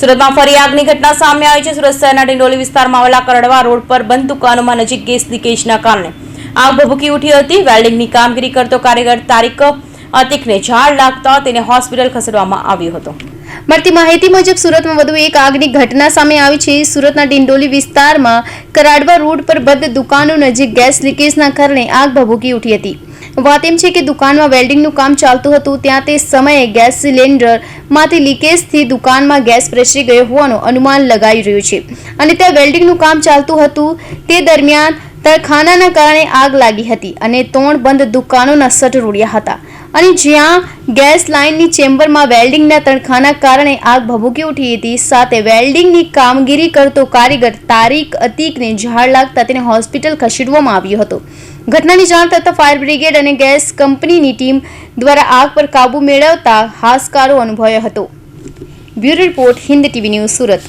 સુરતમાં ફરી આગની ઘટના સામે આવી છે. સુરત શહેરના ડિંડોલી વિસ્તારમાં આવેલા કરડવા રોડ પર બંધ દુકાનોમાં નજીક ગેસ લીકેજના કારણે આગ ભભૂકી ઉઠી હતી. વેલ્ડિંગની કામગીરી કરતો કારીગર તારીખ અતિકને ઝાડ લાગતા તેને હોસ્પિટલ ખસેડવામાં આવ્યો હતો. મળતી માહિતી મુજબ સુરતમાં વધુ એક આગની ઘટના સામે આવી છે. સુરતના ડિંડોલી વિસ્તારમાં કરાડવા રોડ પર બંધ દુકાનો નજીક ગેસ લીકેજના કારણે આગ ભભૂકી ઉઠી હતી. વાત એમ છે કે દુકાનમાં વેલ્ડિંગનું કામ ચાલતું હતું, ત્યાં તે સમયે ગેસ સિલિન્ડરમાંથી લીકેજથી દુકાનમાં ગેસ પ્રસરી ગયો હોવાનું અનુમાન લગાવી રહ્યું છે. અને ત્યાં વેલ્ડિંગનું કામ ચાલતું હતું. તે દરમિયાન તરખાનાના કારણે આગ લાગી હતી અને ત્રણ બંધ દુકાનોના શટર ઉડ્યા હતા. અને જ્યાં ગેસ લાઇનની ચેમ્બરમાં વેલ્ડિંગના તણખાના કારણે આગ ભભૂકી ઉઠી હતી, સાથે વેલ્ડિંગની કામગીરી કરતો કારીગર તારીક અતીકને ઝાડ લાગતા તેને હોસ્પિટલ ખસેડવામાં આવ્યો હતો. ઘટનાની જાણ થતાં ફાયર બ્રિગેડ અને ગેસ કંપનીની ટીમ દ્વારા આગ પર કાબુ મેળવતા હાશકારો અનુભવ્યો હતો. Bureau report Hind TV news Surat.